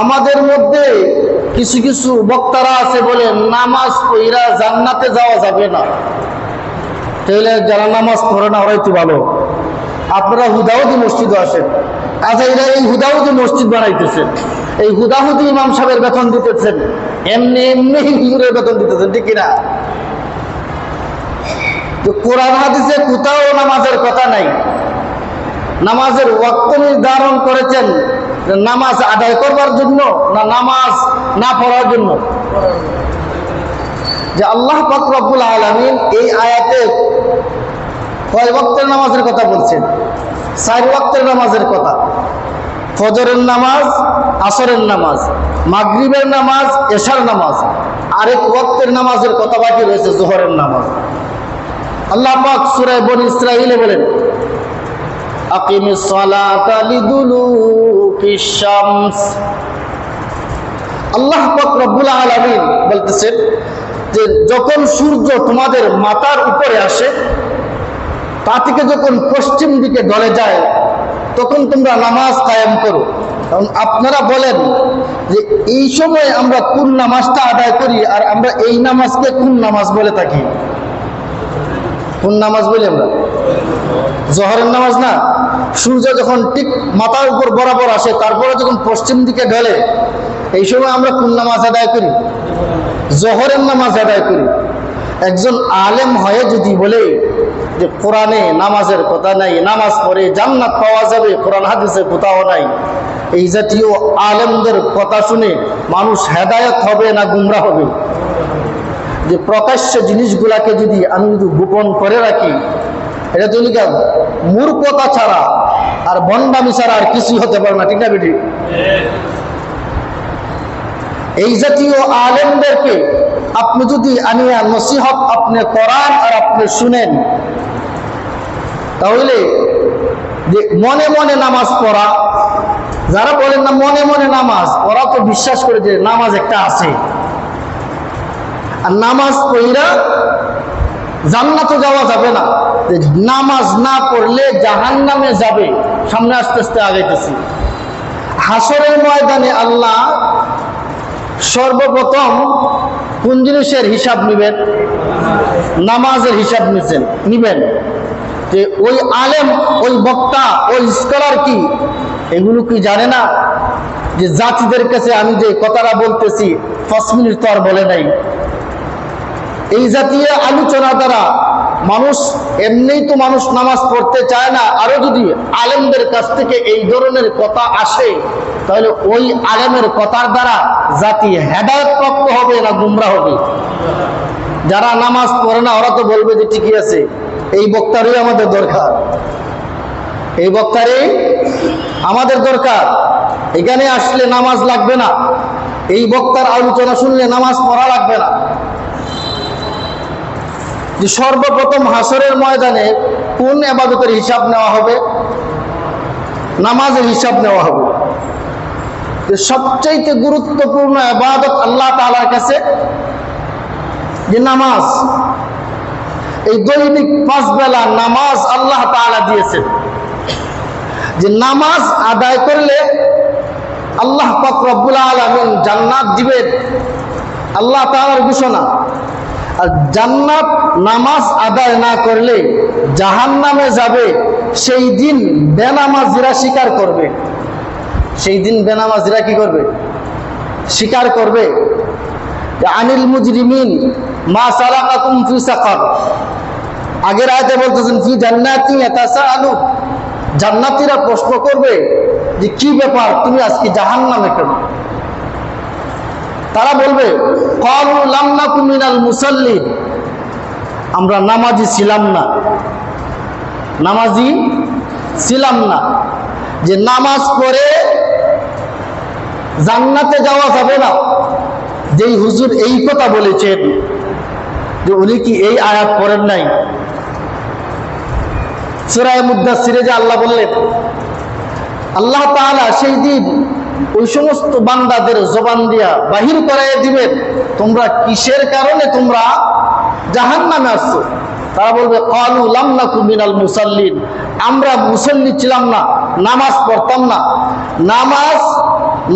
আমাদের মধ্যে কিছু কিছু বক্তারা আছে বলে নামাজ পইরা জান্নাতে যাওয়া যাবে না। তাহলে যারা নামাজ পড়ে না, ওরাই তো ভালো। আপনারা হুদাহুদি মসজিদে আসেন। আচ্ছা এরা এই হুদাহুদি মসজিদ বানাইতেছেন এই হুদাহুদি ইমাম সাহেবের বেতন দিতেছেন। এমনি এমনি হুজুরের বেতন দিতেছেন, ঠিক কিনা? তো কোরআন, হাদিসে কোথাও নামাজের কথা নাই। নামাজের ওয়াক্ত নির্ধারণ করেছেন। নামাজ আদায় করবার জন্য না নামাজ না পড়ার জন্য? যে আল্লাহ পাক রব্বুল আলামিন এই আয়াতে কয় ওয়াক্তের নামাজের কথা বলছেন? চার ওয়াক্তের নামাজের কথা। ফজরের নামাজ, আসরের নামাজ, মাগরিবের নামাজ, এশার নামাজ। আরেক ওয়াক্তের নামাজের কথা বাকি রয়েছে, জোহরের নামাজ। আল্লাহ পাক সূরা বনি ইসরাঈলে বলেন, আকিমিস সালাতা লিদুলুকিশ আল্লাহ রব্বুল আলামিন বলতেছেন যে যখন সূর্য তোমাদের মাথার উপরে আসে, তা থেকে যখন পশ্চিম দিকে ঢলে যায়, তখন তোমরা নামাজ কায়েম করো। কারণ আপনারা বলেন যে এই সময় আমরা কোন নামাজটা আদায় করি আর আমরা এই নামাজকে কোন নামাজ বলে থাকি। কোন নামাজ বলি আমরা। জহরের নামাজ না, সূর্য যখন ঠিক মাথার উপর বরাবর আসে, তারপরে যখন পশ্চিম দিকে ঢলে, এই সময় আমরা কোন নামাজ আদায় করি? জহরের নামাজ আদায় করি। একজন আলেম হয়ে যদি বলে যে কোরআনে নামাজের কথা নাই, নামাজ পড়ে জান্নাত পাওয়া যাবে, কোরআন হাদিসে কোথাও নাই, এই জাতীয় আলেমদের কথা শুনে মানুষ হেদায়ত হবে না গুমরা হবে? যে প্রকাশ্য জিনিসগুলাকে যদি আমি যদি গোপন করে রাখি, এটা তো লিখা, মূর্খতা ছাড়া আর বন্ডামি ছাড়া আর কিছুই হতে পারে না, ঠিক না বেটি? এই জাতীয় আলেমদেরকে আপনি যদি আনিয়া নসিহত আপনি করান আর আপনি শুনেন, তাহলে যে মনে মনে নামাজ পড়া, যারা বলেন না মনে মনে নামাজ, ওরা তো বিশ্বাস করে যে নামাজ একটা আছে। আর নামাজ পড়িরা জান্নাতে যাওয়া যাবে না। নামাজ না পড়লে জাহান নামে যাবে। সামনে আস্তে আস্তে আগাইতেছি। হাসরের ময়দানে আল্লাহ সর্বপ্রথম কোন জিনিসের হিসাব নিবেন? নামাজের হিসাব নিচ্ছেন নিবেন। যে ওই আলেম, ওই বক্তা, ওই স্কলার কি? এগুলো কি জানে না? যে জাতিদের কাছে আমি যে কথাটা বলতেছি, পাঁচ মিনিট তো আর বলে নাই। এই জাতীয় আলোচনা দ্বারা মানুষ এমনিই তো মানুষ নামাজ পড়তে চায় না। আরও যদি আলেমদের কাছ থেকে এই ধরনের কথা আসে, তাহলে ওই আলেমের কথার দ্বারা জাতি হেদায়ত প্রাপ্ত হবে না গুমরা হবে। যারা নামাজ পড়ে না, ওরা তো বলবে যে ঠিকই আছে। এই বক্তারই আমাদের দরকার। এই বক্তারই আমাদের দরকার। এখানে আসলে নামাজ লাগবে না। এই বক্তার আলোচনা শুনলে নামাজ পড়া লাগবে না। যে সর্বপ্রথম হাসরের ময়দানে কোন আবাদতের হিসাব নেওয়া হবে? নামাজের হিসাব নেওয়া হবে। যে সবচাইতে গুরুত্বপূর্ণ আবাদত আল্লাহ তালার কাছে যে নামাজ। এই দৈনিক পাঁচ বেলা নামাজ আল্লাহ তাআলা দিয়েছেন। যে নামাজ আদায় করলে আল্লাহ পাক রব্বুল আলামিন জান্নাত দিবেন। আল্লাহ তাআলার ঘোষণা। আর জান্নাত নামাজ আদায় না করলে জাহান নামে যাবে, সেই দিন বেনামাজিরা স্বীকার করবে। সেই দিন বেনামাজিরা কি করবে? স্বীকার করবে। আনিল মুজরিমিন, মা সালাকাকুম ফি সাকার। আগের আয়াতে বলতেছেন, ফি জান্নাতি ইয়াতাসাআলু। জান্নাতীরা প্রশ্ন করবে যে, কি ব্যাপার? তুমি আজকে জাহান্নামে কেন? তারা বলবে মুসাল্লিন আমরা নামাজি ছিলাম না। নামাজি ছিলাম না। যে নামাজ পড়ে জান্নাতে যাওয়া যাবে না। যেই হুজুর এই কথা বলেছেন যে উনি কি এই আয়াত পড়েন নাই? সুরায় মুদাসিরে যে আল্লাহ বললেন, আল্লাহ তাআলা সেই দিন ওই সমস্ত বান্দাদের জবান দিয়া বাহির করাই দিবেন তোমরা কিসের কারণে তোমরা জাহান নামে আসছো? তারা বলবে, কালু লামনাকু মিনাল মুসাল্লিন। আমরা মুসল্লি ছিলাম না, নামাজ পড়তাম না। নামাজ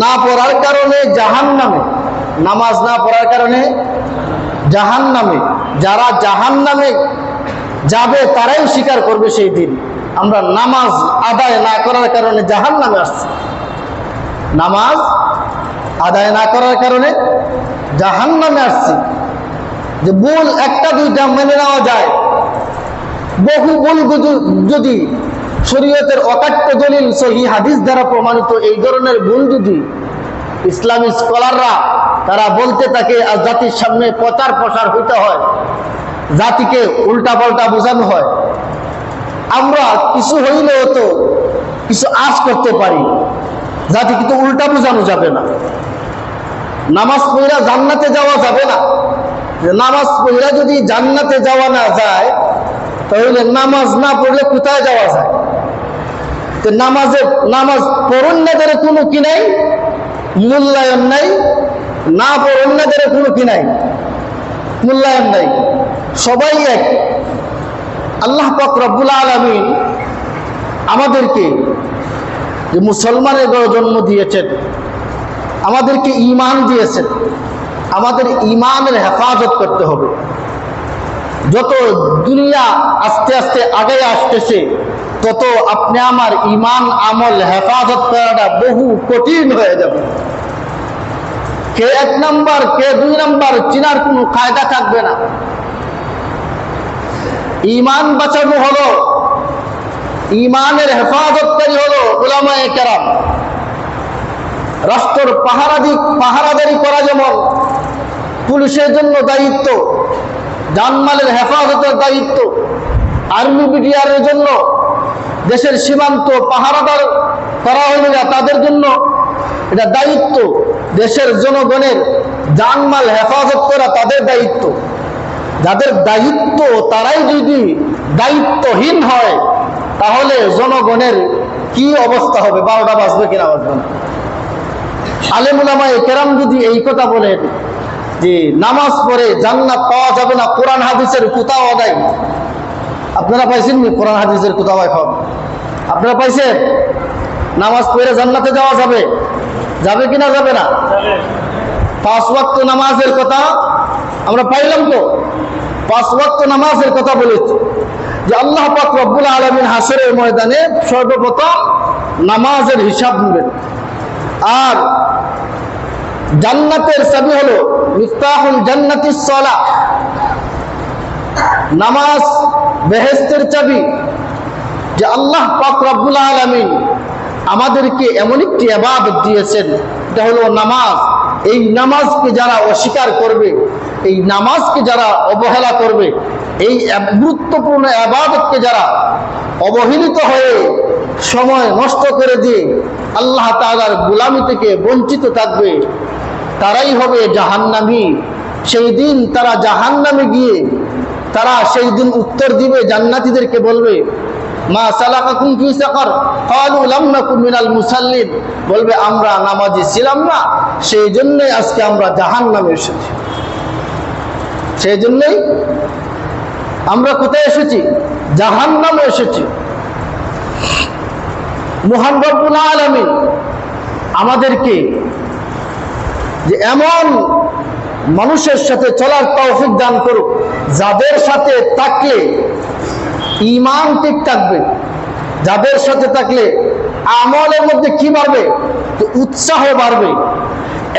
না পড়ার কারণে জাহান নামে নামাজ না পড়ার কারণে জাহান নামে যারা জাহান নামে যাবে, তারাই স্বীকার করবে সেই দিন। আমরা নামাজ আদায় না করার কারণে জাহান নামে আসছি। নামাজ আদায় না করার কারণে জাহান নামে আসছি। যে ভুল একটা দুইটা মেনে নেওয়া যায়। বহু ভুল যদি শরীয়তের অকাট্য দলিল, সহি হাদিস দ্বারা প্রমাণিত এই ধরনের ভুল যদি ইসলামী স্কলাররা তারা বলতে থাকে, আর জাতির সামনে প্রচার প্রসার হইতে হয়, জাতিকে উল্টা পাল্টা বোঝানো হয়। আমরা কিছু হইলেও তো কিছু আশ করতে পারি। জাতি কিন্তু উল্টা বোঝানো যাবে না। নামাজ পড়া জান্নাতে যাওয়া যাবে না। নামাজ পড়া যদি জান্নাতে যাওয়া না যায়, তাহলে নামাজ না পড়লে কোথায় যাওয়া যায়? তো নামাজে নামাজ পড়ন্যাদের কোনো কি নাই, মূল্যায়ন নাই, না পড়ন্যাদের কোনো কি নাই, মূল্যায়ন নাই। সবাই এক। আল্লাহ পাক রব্বুল আলমিন আমাদেরকে যে মুসলমানের জন্ম দিয়েছেন, আমাদেরকে ইমান দিয়েছেন, আমাদের ইমানের হেফাজত করতে হবে। যত দুনিয়া আস্তে আস্তে আগে আসতেছে, তত আপনি আমার ইমান আমল হেফাজত করাটা বহু কঠিন হয়ে যাবে। কে এক নাম্বার, কে দুই নাম্বার, চিনার কোনো কায়দা থাকবে না। ইমান বাঁচানো হলো। ইমানের হেফাজতকারী হলো ওলামায় কেরাম। রাষ্ট্রের পাহারাদি পাহারাদারি করা যেমন পুলিশের জন্য দায়িত্ব, জানমালের হেফাজতের দায়িত্ব, আর্মি বিডিআরের জন্য, দেশের সীমান্ত পাহারাদার করা হইল না, তাদের জন্য এটা দায়িত্ব, দেশের জনগণের জানমাল হেফাজত করা তাদের দায়িত্ব। যাদের দায়িত্ব, তারাই যদি দায়িত্বহীন হয় তাহলে জনগণের কি অবস্থা হবে? বারোটা বাজবে কিনা বাজবে না আলেমুলামায় কেরাম যদি এই কথা বলেন যে নামাজ পড়ে জান্নাত পাওয়া যাবে না, কোরআন হাদিসের কোথাও আদায়? আপনারা পাইছেন নি কোরআন হাদিসের কোথাও এখন আপনারা পাইছেন? নামাজ পড়ে জান্নাতে যাওয়া যাবে? যাবে কিনা যাবে না? পাঁচ ওয়াক্ত নামাজের কথা আমরা পাইলাম তো। পাঁচ ওয়াক্ত নামাজের কথা বলেছি যে আল্লাহ পাক রব্বুল আলমিন হাসরের ময়দানে সর্বপ্রথম নামাজের হিসাব নেবেন। আর জান্নাতের চাবি হলো মিফতাহুল জান্নাতিস সলা নামাজ বেহেস্তের চাবি যে আল্লাহ পাক রব্বুল আলামিন আমাদেরকে এমন একটি আবাদত দিয়েছেন, এটা হলো নামাজ। এই নামাজকে যারা অস্বীকার করবে এই নামাজকে যারা অবহেলা করবে, এই গুরুত্বপূর্ণ আবাদতকে যারা অবহেলিত হয়ে সময় নষ্ট করে দিয়ে আল্লাহ তাআলার গোলামি থেকে বঞ্চিত থাকবে, তারাই হবে জাহান্নামী। সেই দিন তারা জাহান্নামে গিয়ে, তারা সেই দিন উত্তর দিবে, জান্নাতীদেরকে বলবে, মা সালাকাকুম বলবে, আমরা নামাজি ছিলাম না, সেই জন্যই আজকে আমরা জাহান্নামে এসেছি। সেই জন্যই আমরা কোথায় এসেছি? জাহান্নামে এসেছি। মহান রব্বুল আলামিন আমাদেরকে যে এমন মানুষের সাথে চলার তৌফিক দান করুক, যাদের সাথে থাকলে ইমান ঠিক থাকবে, যাদের সাথে থাকলে আমলের মধ্যে কি বাড়বে? উৎসাহ বাড়বে।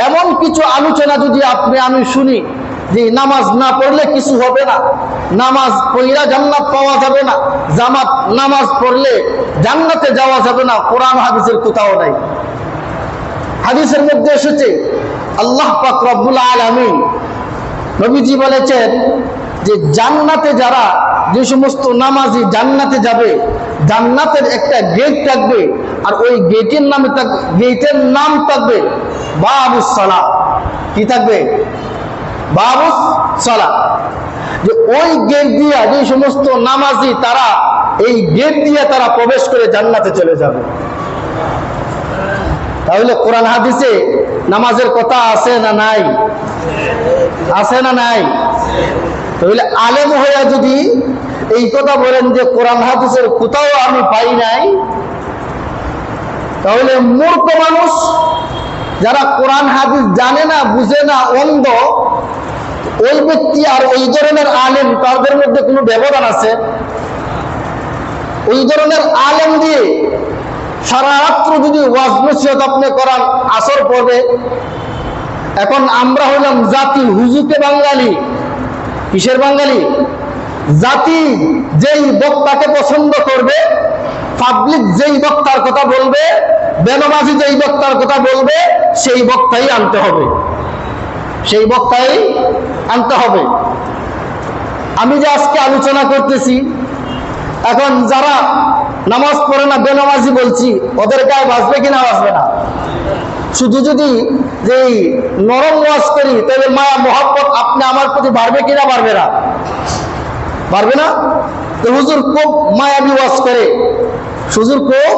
এমন কিছু আলোচনা যদি আপনি, আমি শুনি যে নামাজ না পড়লে কিছু হবে না। নামাজ পড়িয়া জান্নাত পাওয়া যাবে না। জামাত নামাজ পড়লে জান্নাতে যাওয়া যাবে না। কোরআন হাদিসের কোথাও নাই। হাদিসের মধ্যে এসেছে, আল্লাহ পাক রব্বুল আলামিন নবীজি বলেছেন যে জান্নাতে যারা যে সমস্ত নামাজি জান্নাতে যাবে, জান্নাতের একটা গেট থাকবে আর ওই গেটের নামে গেটের নাম থাকবে বাবুস সালা কি থাকবে? বাবুস সালা। যে ওই গেট দিয়া যে সমস্ত নামাজি তারা, এই গেট দিয়ে তারা প্রবেশ করে জান্নাতে চলে যাবে। তাহলে কোরআন হাদিসে নামাজের কথা আছে না নাই? আছে না নাই? তাহলে আলেম হইয়া যদি এই কথা বলেন যে কোরআন হাদিসের কোথাও আমি পাই নাই, তাহলে মূর্খ মানুষ যারা কোরআন হাদিস জানে না, বুঝে না, অন্ধ ওই ব্যক্তি আর ওই ধরনের আলেম তাদের মধ্যে কোনো ব্যবধান আছে? ওই ধরনের আলেম দিয়ে সারা রাত্র যদি ওয়াজ নসিহত আপনি করান, আসর পড়বে। এখন আমরা হইলাম জাতি, হুজুকে বাঙালি, কিসের বাঙালি? জাতি যেই বক্তাকে পছন্দ করবে, পাবলিক যেই বক্তার কথা বলবে, বেনমাজি যেই বক্তার কথা বলবে, সেই বক্তাই আনতে হবে। সেই বক্তাই আনতে হবে। আমি যে আজকে আলোচনা করতেছি, এখন যারা নামাজ পড়ে না, বেনামাজি বলছি, ওদের গায়ে বাঁচবে কি না বাঁচবে না? শুধু যদি যে নরম ওয়াজ করি, তাহলে মায়া, মহাব্বত আপনি আমার প্রতি বাড়বে কিনা বাড়বে না? পারবে না? তো হুজুর খুব মায়াবী ওয়াজ করে। হুজুর খুব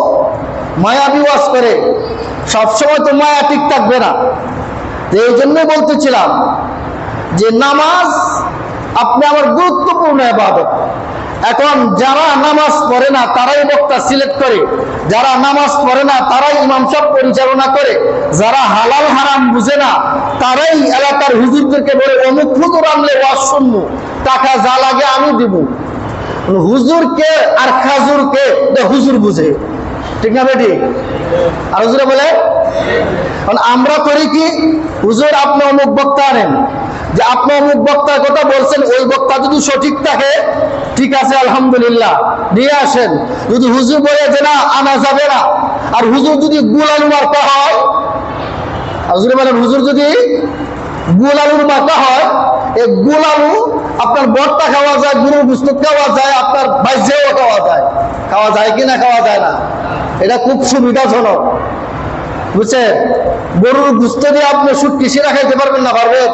মায়াবী ওয়াজ করে। সবসময় তো মায়া ঠিক থাকবে না। তো এই জন্যই বলতেছিলাম যে নামাজ আপনি আমার গুরুত্বপূর্ণ আবাদত এখন যারা নামাজ পড়ে না, তারাই বক্তা সিলেক্ট করে। যারা নামাজ পড়ে না, তারাই ইমাম সব পরিচালনা করে। যারা হালাল হারাম বুঝে না, তারাই এলাকার হুজুরদেরকে বলে, অমুক হুজুর আনলে শুনব, টাকা যা লাগে আমি দিব। হুজুর কে আর খাজুরকে এটা হুজুর বুঝে। ঠিক না বেটি? আর হুজুরে বলে। আমরা করি কি? হুজুর আপনি অমুক বক্তা আনেন। যে আপনি অমুক বক্তার কথা বলছেন, ওই বক্তা যদি সঠিক থাকে, ঠিক আছে, আলহামদুলিল্লাহ, নিয়ে আসেন। যদি হুজুর বলে যে না, আনা যাবে না, আর হুজুর যদি গুলালু মার্কা হয় হুজুরে বলেন, হুজুর যদি গুল আলুর মার্কা হয়, এই গুল আলু আপনার বর্তা খাওয়া যায়, গুরুর বুস্তুত খাওয়া যায়, আপনার ভাইজেও খাওয়া যায়। খাওয়া যায় কি না, খাওয়া যায় না? এটা খুব সুবিধাজনক। বুঝছেন? গরুর গুস্ত দিয়ে আপনি সুটকি শিরা খাইতে পারবেন না, পারবেন?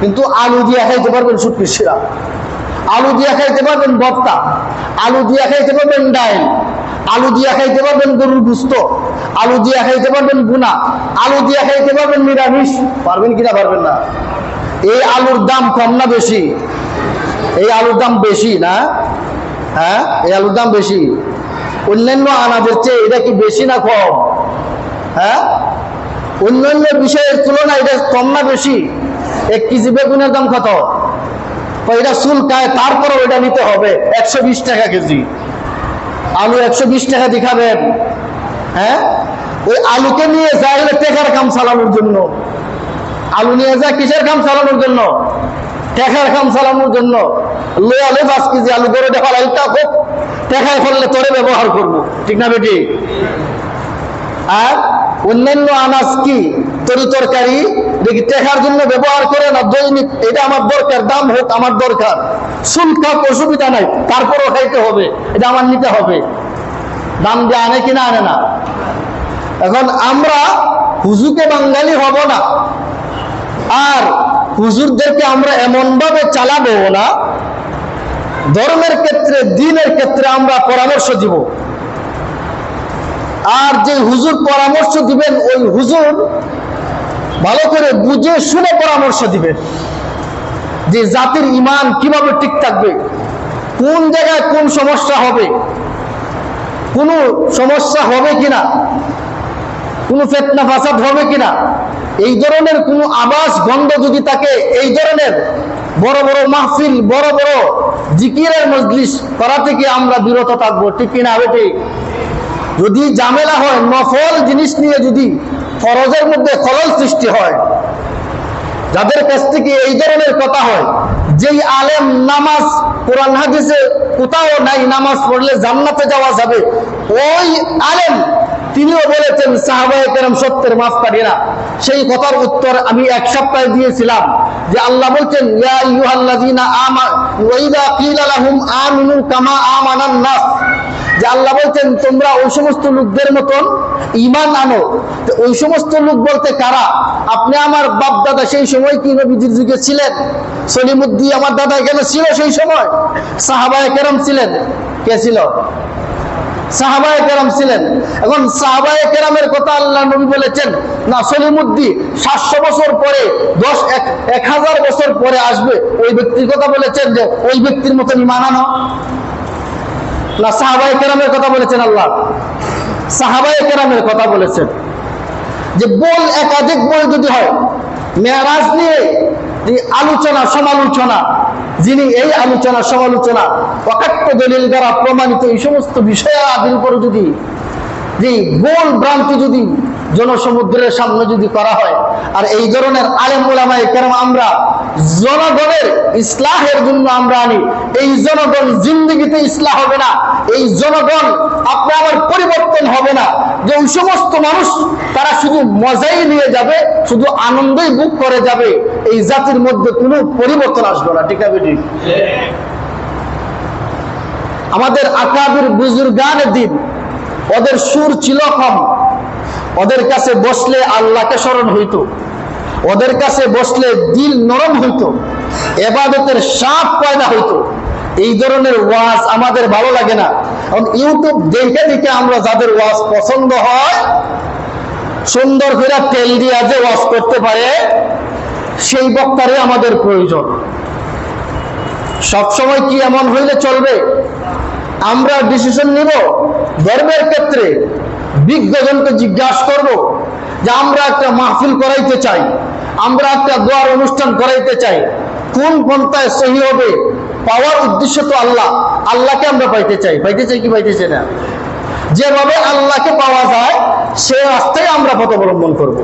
কিন্তু আলু দিয়ে খাইতে পারবেন সুটকি শিরা। আলু দিয়া খাইতে পারবেন বত্তা। আলু দিয়া খাইতে পারবেন ডাইল। আলু দিয়া খাইতে পারবেন গরুর গুস্ত। আলু দিয়া খাইতে পারবেন গুনা। আলু দিয়া খাইতে পারবেন নিরামিষ। পারবেন কিনা পারবেন না? এই আলুর দাম কম না বেশি? এই আলুর দাম বেশি না? হ্যাঁ? এই আলুর দাম বেশি? অন্যান্য আনাজের চেয়ে এটা কি বেশি না কম? হ্যাঁ? অন্যান্য বিষয়ের তুলনায় এটা কম না বেশি? এক কেজি বেগুনের দাম কত? এটা চুলকায়, তারপরেও ওইটা নিতে হবে। একশো বিশ টাকা কেজি। আলু একশো বিশ টাকা দেখাবেন। হ্যাঁ? ওই আলুকে নিয়ে যায় টেকার কাম চালানোর জন্য। আলু নিয়ে যায় কিসের কাম চালানোর জন্য? টেকার কাম চালানোর জন্য। লো আলু পাঁচ কেজি আলু করে দেখা লাইটা হোক টেকায় ফেললে তোরে ব্যবহার করব। ঠিক না বেটি? আর অন্যান্য আনাজ কি? তরি তরকারি দেখি টেকার জন্য ব্যবহার করে না দৈনিক এটা আমার দরকার দাম হোক আমার দরকার। শুল্ক হোক, অসুবিধা নাই তারপরও খাইতে হবে এটা আমার নিতে হবে। দাম দিয়ে আনে কিনা আনে না। এখন আমরা হুজুকে বাঙালি হব না আর হুজুরদেরকে আমরা এমন ভাবে চালাবো না ধর্মের ক্ষেত্রে দিনের ক্ষেত্রে আমরা পরামর্শ দিব। আর যে হুজুর পরামর্শ দিবেন ওই হুজুর ভালো করে বুঝে শুনে পরামর্শ দিবে যে জাতির ইমান কীভাবে ঠিক থাকবে, কোন জায়গায় কোন সমস্যা হবে, কোন সমস্যা হবে কিনা, কোন ফেতনা ফাসাদ হবে কিনা, এই ধরনের কোন আবাস গন্ধ যদি থাকে, এই ধরনের বড় বড় মাহফিল, বড় বড় জিকিরের মজলিস করা থেকে আমরা বিরত থাকব। ঠিক কিনা, বেটি? যদি ঝামেলা হয়, নফল জিনিস নিয়ে যদি ফরজের মধ্যে খলল সৃষ্টি হয়। যাদের কাছ থেকে এই ধরনের কথা হয়, যেই আলেম নামাজ, কোরআন, হাদিসে কোথাও নাই নামাজ পড়লে জান্নাতে যাওয়া যাবে, ওই আলেম তিনিও বলেছেন, সাহাবায়ে কেরাম সত্যের মাফকারীরা সেই কথার উত্তর আমি এক সপ্তাহে দিয়েছিলাম, যে আল্লাহ বলছেন, ইয়া কামা আমানান নাস। আল্লাহ বলছেন, তোমরা ওই সমস্ত লোকদের মতন ইমান আনো। ওই সমস্ত লোক বলতে কারা? আপনি আমার বাপ দাদা সেই সময় কি নবীজির যুগে ছিলেন? সলিমুদ্দি আমার দাদা এখানে ছিল সেই সময়? সাহাবায়ে কেরাম ছিলেন। কে ছিল? সাহাবায়ে কেরাম ছিলেন। এখন সাহাবায়ে কেরামের কথা আল্লাহ নবী বলেছেন, না সলিমুদ্দি সাতশো বছর পরে, দশ, এক হাজার বছর পরে আসবে। ওই ব্যক্তির কথা বলেছেন যে, ওই ব্যক্তির মতন ইমান আনো। না সাহাবাই কেরামের কথা বলেছেন আল্লাহ। সাহাবাই কেরামের কথা বলেছেন। যে বল একাধিক বই যদি হয়, মেয়ারাজ নিয়ে আলোচনা, সমালোচনা, যিনি এই আলোচনা, সমালোচনা, অকাট্য দলিল দ্বারা প্রমাণিত এই সমস্ত বিষয় আদির উপরে যদি, যে গোল ভ্রান্তি যদি জনসমুদ্রের সামনে যদি করা হয়, আর এই ধরনের আলেম ওলামাই কেন আমরা জনগণের ইসলাহের জন্য আমরা আনি, এই জনগণ জিন্দিগিতে ইসলাহ হবে না, এই জনগণ আপনি আমার পরিবর্তন হবে না, যে ওই সমস্ত মানুষ তারা শুধু মজাই নিয়ে যাবে, শুধু আনন্দই বুক করে যাবে, এই জাতির মধ্যে কোনো পরিবর্তন আসবে না, ঠিক আছে আমাদের আকাবির বুজুর্গানের দিন, ওদের সুর ছিল কম ওদের কাছে বসলে আল্লাহকে স্মরণ হইতো। ওদের কাছে বসলে দিল নরম হইতো। এবাদতের সাপ পয়দা হইতো। এই ধরনের ওয়াজ আমাদের ভালো লাগে না। কারণ ইউটিউব দেখে দেখে আমরা যাদের ওয়াজ পছন্দ হয়, সুন্দর করে তেল দিয়া যে ওয়াজ করতে পারে, সেই বক্তারে আমাদের প্রয়োজন। সবসময় কি এমন হইলে চলবে? আমরা ডিসিশন নিব ধর্মের ক্ষেত্রে। বিজ্ঞজনকে জিজ্ঞাসা করব যে আমরা একটা মাহফিল করাইতে চাই, আমরা একটা দোয়ার অনুষ্ঠান করাইতে চাই, কোন পন্থায় সহি হবে? পাওয়ার উদ্দেশ্য তো আল্লাহ, আল্লাহকে আমরা পাইতে চাই। পাইতে চাই কি পাইতে চাই না? যেভাবে আল্লাহকে পাওয়া যায়, সে রাস্তায় আমরা পথ অবলম্বন করব।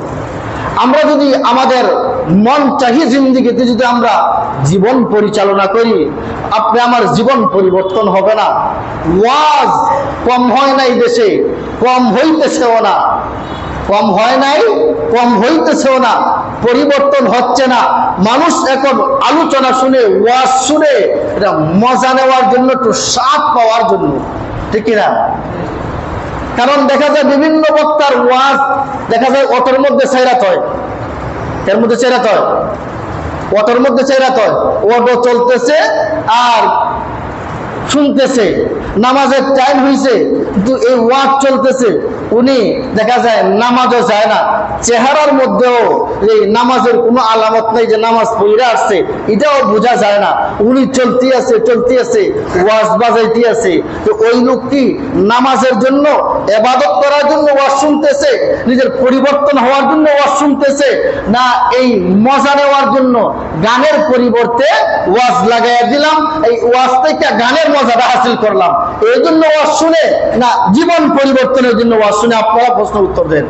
আমরা যদি আমাদের মন চাহি জিন্দিগিতে যদি আমরা জীবন পরিচালনা করি, আপনি আমার জীবন পরিবর্তন হবে না। ওয়াজ কম হয় নাই দেশে, কম হইতেছেও না। কম হয় নাই, কম হইতেছেও না। পরিবর্তন হচ্ছে না। মানুষ এখন আলোচনা শুনে, ওয়াজ শুনে, এটা মজা নেওয়ার জন্য, একটু স্বাদ পাওয়ার জন্য। ঠিক কিনা? কারণ দেখা যায় বিভিন্ন বক্তার ওয়াজ দেখা যায় অটোর মধ্যে সেরাত হয়। এর মধ্যে সেরাত হয়। অটোর মধ্যে সেরাত হয়। অটো চলতেছে আর শুনতেছে। নামাজের টাইম হয়েছে কিন্তু এই ওয়াজ চলতেছে। উনি দেখা যায় নামাজও যায় না। চেহারার মধ্যেও এই নামাজের কোনো আলামত নেই যে নামাজ পড়ে আসছে, এটাও বোঝা যায় না। উনি চলতে আছে চলতে আছে, ওয়াজ বাজাইতে আছে। তো ওই লোকটি নামাজের জন্য, এবাদত করার জন্য ওয়াজ শুনতেছে, নিজের পরিবর্তন হওয়ার জন্য ওয়াজ শুনতেছে, না এই মজা নেওয়ার জন্য গানের পরিবর্তে ওয়াজ লাগাইয়া দিলাম, এই ওয়াজ থেকে গানের মজাটা হাসিল করলাম। এই জন্য ওয়াজ শুনে না, জীবন পরিবর্তনের জন্য ওয়াজ শুনে আপনারা প্রশ্ন উত্তর দেন।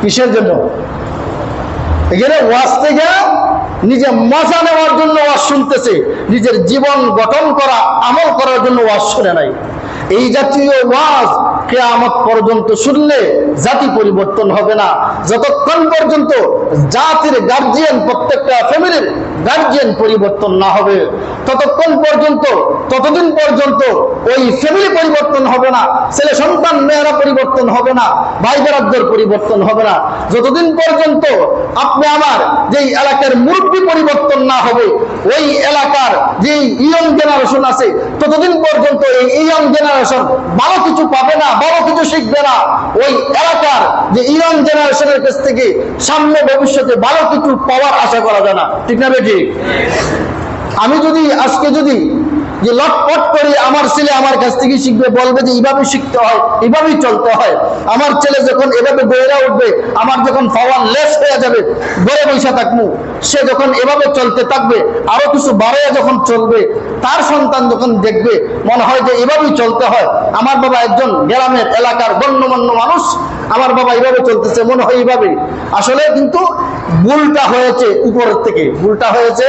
কিসের জন্য? এখানে ওয়াজ থেকে নিজে মজা নেওয়ার জন্য ওয়াজ শুনতেছে, নিজের জীবন গঠন করা, আমল করার জন্য ওয়াজ শুনে নাই। এই জাতীয় ওয়াজ কেয়ামত পর্যন্ত শুনলে জাতি পরিবর্তন হবে না। যতক্ষণ পর্যন্ত জাতির গার্জিয়ান প্রত্যেকটা ফ্যামিলির গার্জিয়ান পরিবর্তন না হবে। ততক্ষণ পর্যন্ত, ততদিন পর্যন্ত ওই ফ্যামিলি পরিবর্তন হবে না, ছেলে সন্তান মেয়েরা পরিবর্তন হবে না, ভাই বেরাদ্দর পরিবর্তন হবে না। যতদিন পর্যন্ত আপনি আমার যেই এলাকার মুরব্বী পরিবর্তন না হবে, ওই এলাকার যে ইয়ং জেনারেশন আছে, ততদিন পর্যন্ত এই ইয়ং জেনারেশন ভালো কিছু পাবে না, ভালো কিছু শিখবে না। ওই এলাকার যে ইয়ং জেনারেশনের কাছ থেকে সামনে ভবিষ্যতে ভালো কিছু পাওয়ার আশা করা যায় না। ঠিক না বেটি আমি যদি, আজকে যদি যে লটপট করে আমার ছেলে আমার কাছ থেকে শিখবে, বলবে যে এইভাবে শিখতে হয়, এইভাবেই চলতে হয়। আমার ছেলে যখন এভাবে বইরা উঠবে, আমার যখন পাওয়ার লেস হয়ে যাবে গড়ে বৈশা থাকব, সে যখন এভাবে চলতে থাকবে, আরও কিছু বাড়াইয়া যখন চলবে, তার সন্তান যখন দেখবে, মনে হয় যে এভাবেই চলতে হয়। আমার বাবা একজন গ্রামের এলাকার গণ্যমান্য মানুষ আমার বাবা এইভাবে চলতেছে, মনে হয় এইভাবে। আসলে কিন্তু ভুলটা হয়েছে উপরের থেকে, ভুলটা হয়েছে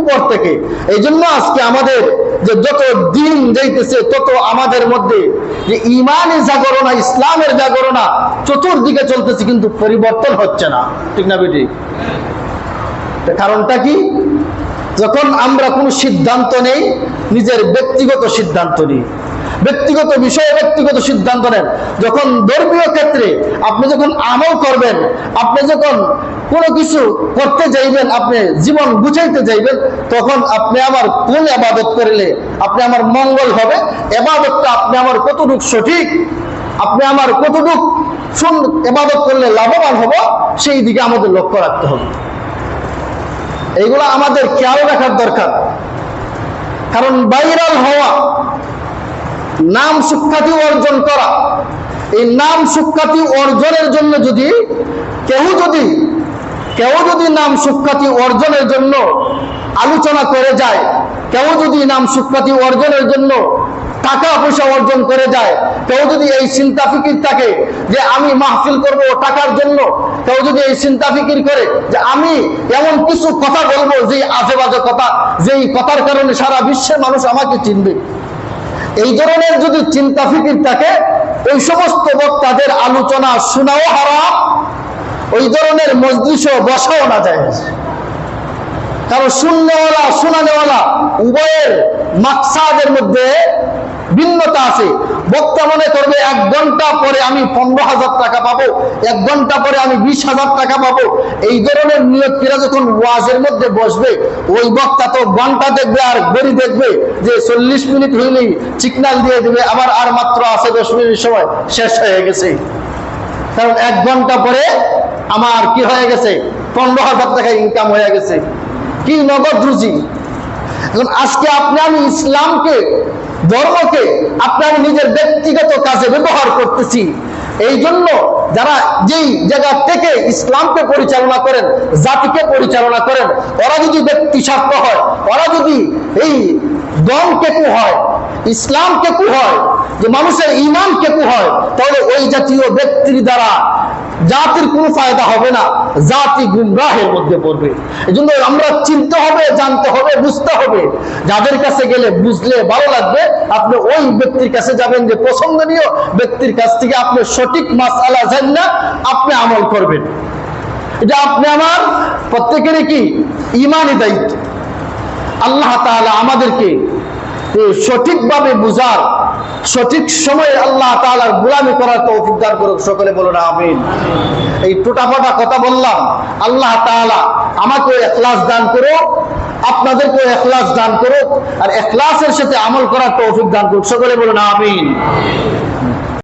উপর থেকে। এই জন্য আজকে আমাদের যে যত দিন যাইতেছে, তত আমাদের মধ্যে যে ইমানের জাগরণা, ইসলামের জাগরণা চতুর্দিকে চলতেছে, কিন্তু পরিবর্তন হচ্ছে না। ঠিক না বেটি? কারণটা কি? যখন আমরা কোনো সিদ্ধান্ত নেই, নিজের ব্যক্তিগত সিদ্ধান্ত নিই। ব্যক্তিগত বিষয়ে ব্যক্তিগত সিদ্ধান্ত নেন। যখন ধর্মীয় ক্ষেত্রে আপনি যখন আমল করবেন, আপনি যখন কোনো কিছু করতে যাইবেন, আপনি জীবন গুছাইতে যাইবেন, তখন আপনি আমার কোন আবাদত করলে আপনি আমার মঙ্গল হবে। এবাদতটা আপনি আমার কতটুক সঠিক, আপনি আমার কতটুক শুন এবাদত করলে লাভবান হব, সেই দিকে আমাদের লক্ষ্য রাখতে হবে। এইগুলো আমাদের খেয়াল রাখার দরকার। কারণ ভাইরাল হওয়া নাম সুখ্যাতি অর্জন করা। এই নাম সুখ্যাতি অর্জনের জন্য যদি কেউ যদি কেউ যদি নাম সুখ্যাতি অর্জনের জন্য আলোচনা করে যায়, কেউ যদি নাম সুখ্যাতি অর্জনের জন্য টাকা পয়সা অর্জন করে যায়, কেউ যদি এই চিন্তা ফিকির থাকে যে আমি মাহফিল করব টাকার জন্য, কেউ যদি এই চিন্তা ফিকির করে যে আমি এমন কিছু কথা বলব যে আজে বাজে কথা, যেই কথার কারণে সারা বিশ্বের মানুষ আমাকে চিনবে। এই ধরনের যদি চিন্তা ফিকির থাকে, ওই সমস্ত বক্তাদের আলোচনা শোনাও হারা ওই ধরনের মজলিসও বসাও না যায়। কারণ শূন্যওয়ালা শোনানেওয়ালা উভয়ের মাকসাদের মধ্যে ভিন্নতা আছে। বক্তা মনে করবে, এক ঘণ্টা পরে আমি পনেরো হাজার টাকা পাবো, এক ঘণ্টা পরে আমি বিশ হাজার টাকা পাবো। এই ধরনের নিয়োগীরা যখন ওয়াজের মধ্যে বসবে, ওই বক্তা তো ঘণ্টা দেখবে আর গড়ি দেখবে যে চল্লিশ মিনিট হইলেই সিগনাল দিয়ে দেবে, আবার আর মাত্র আছে দশ মিনিট সময়, শেষ হয়ে গেছে। কারণ এক ঘণ্টা পরে আমার কি হয়ে গেছে? পনেরো হাজার টাকা ইনকাম হয়ে গেছে। কি নগদ রুজি? এখন আজকে আপনি আমি ইসলামকে ধর্মকে আপনার নিজের ব্যক্তিগত কাজে ব্যবহার করতেছি। এই জন্য যারা যেই জায়গা থেকে ইসলামকে পরিচালনা করেন, জাতিকে পরিচালনা করেন, ওরা যদি ব্যক্তি স্বার্থ হয়, ওরা যদি এই দম কেকু হয় ইসলাম কেকু হয়, যে মানুষের ইমান কেকু হয়, তাহলে ওই জাতীয় ব্যক্তির দ্বারা জাতির কোনো ফায়দা হবে না। জাতি গুমরাহের মধ্যে পড়বে। এই জন্য আমরা চিনতে হবে, জানতে হবে, বুঝতে হবে। যাদের কাছে গেলে বুঝলে ভালো লাগবে, আপনি ওই ব্যক্তির কাছে যাবেন যে পছন্দনীয় ব্যক্তির কাছ থেকে আপনি সঠিক মাসালা জান না আপনি আমল করবেন। এটা আপনি আমার প্রত্যেকেরই কি? ইমানই দায়িত্ব। আল্লাহ তাআলা আমাদেরকে সঠিকভাবে বুঝার, সঠিক সময়ে আল্লাহ তালার গুলামি করার তৌফিক দান করুক, সকলে বলুন আমিন। এই টোটাফাটা কথা বললাম, আল্লাহ তালা আমাকে এখলাস দান করো আপনাদেরকে এখলাস দান করুক, আর এখলাসের সাথে আমল করার তৌফিক দান করুক, সকলে বলুন আমিন।